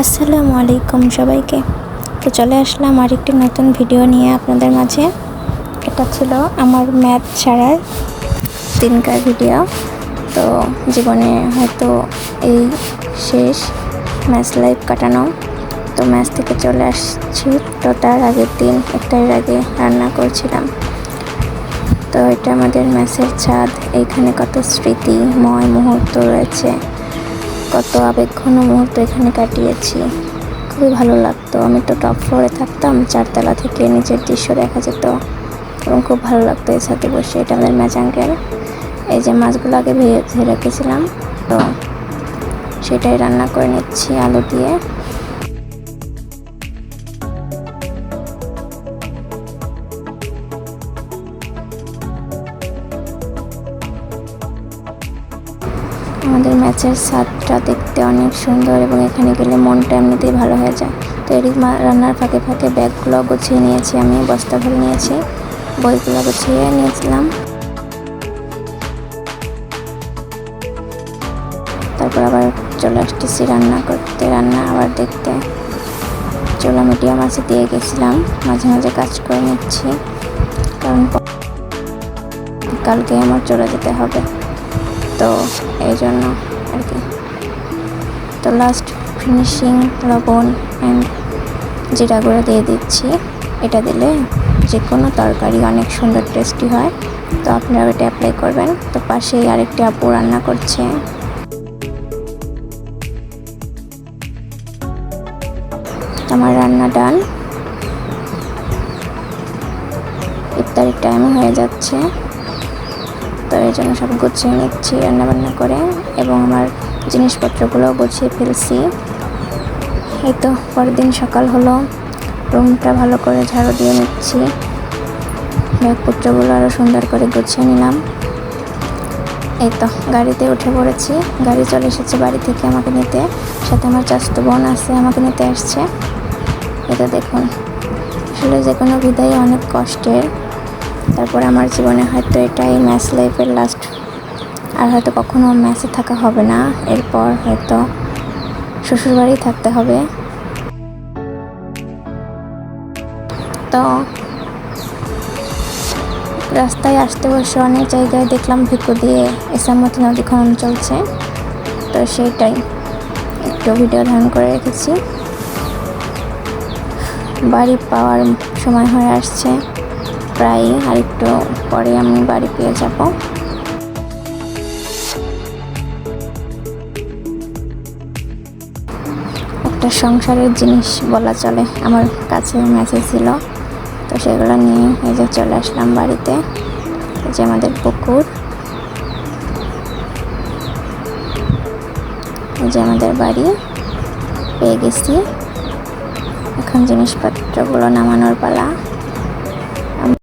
আসসালামু আলাইকুম সবাইকে। তো চলে আসলাম আরেকটি নতুন ভিডিও নিয়ে আপনাদের মাঝে। এটা ছিল আমার ম্যাথ ছাড়ার দিনকার ভিডিও। তো জীবনে হয়তো এই শেষ ম্যাথ লাইফ কাটানো। তো ম্যাথ থেকে চলে আসছি তো তার আগের দিন একটার আগে রান্না করছিলাম। তো এটা আমাদের ম্যাথের ছাদ। এইখানে কত স্মৃতিময় মুহূর্ত রয়েছে। কত আবেগঘন মুহূর্ত এখানে কাটিয়েছি। খুবই ভালো লাগতো। আমি তো টপ ফ্লোরে থাকতাম, চারতলা থেকে নিচের দৃশ্য দেখা যেত। এবং খুব ভালো লাগতো এর সাথে বসে। এটা আমাদের ম্যাচ আঙ্কেল। এই যে মাছগুলো আগে ভেজে রেখেছিলাম, তো সেটাই রান্না করে নিচ্ছি আলু দিয়ে। আমাদের ম্যাচের স্বাদটা দেখতে অনেক সুন্দর এবং এখানে গেলে মনটা এমনিতেই ভালো হয়ে যায়। তো মা- রান্নার ফাঁকে ফাঁকে ব্যাগগুলো গুছিয়ে নিয়েছি, আমি বস্তা ভরে নিয়েছি। বইগুলো গুছিয়ে নিয়েছিলাম। তারপর আবার চলে আসতেছি রান্না করতে, রান্না আবার দেখতে। চুলা মিডিয়াম আছে, দিয়ে গেছিলাম। মাঝে মাঝে কাজ করে নিচ্ছি, কারণ কালকে আমার চলে যেতে হবে। তো এই জন্য আর কি। তো লাস্ট ফিনিশিং লবণ অ্যান্ড জিরা গুঁড়ো দিয়ে দিচ্ছি। এটা দিলে যে কোনো তরকারি অনেক সুন্দর টেস্টি হয়। তো আপনারা এটা অ্যাপ্লাই করবেন। তো পাশেই আরেকটি আপু রান্না করছে। আমার রান্না ডান। ইফতারির টাইমও হয়ে যাচ্ছে। তো এই জন্য সব গুছিয়ে নিচ্ছি, রান্নাবান্না করে এবং আমার জিনিসপত্রগুলো গুছিয়ে ফেলছি। এই তো পরের দিন সকাল হলো। রুমটা ভালো করে ঝাড়ু দিয়ে নিচ্ছি। ব্যাগপত্রগুলো আরও সুন্দর করে গুছিয়ে নিলাম। এই তো গাড়িতে উঠে পড়েছি। গাড়ি চলে এসেছে বাড়ি থেকে আমাকে নিতে। সাথে আমার চাস্তো বোন আছে, আমাকে নিতে আসছে। এটা দেখুন, আসলে যে কোনো বিদায় অনেক কষ্টের। তারপর আমার জীবনে হয়তো এটাই ম্যাচ লাইফের লাস্ট আর হয়তো কখনো ম্যাচে থাকা হবে না, এরপর হয়তো শ্বশুরবাড়ি থাকতে হবে। তো রাস্তায় আসতে বসে অনেক জায়গায় দেখলাম ভিকু দিয়ে এসামতি নদী খনন চলছে। তো সেইটাই, একটু ভিডিও ধারণ করে রেখেছি। বাড়ি পাওয়ার সময় হয়ে আসছে। প্রায় আর একটু পরে আমি বাড়ি পেয়ে যাব। একটা সংসারের জিনিস বলা চলে। আমার কাছে মেসেজ ছিল, তো সেগুলো নিয়ে এই যে চলে আসলাম বাড়িতে। যে আমাদের পুকুর। যে আমাদের বাড়ি। পেয়ে গেছি। এখন জিনিসপত্রগুলো নামানোর পালা।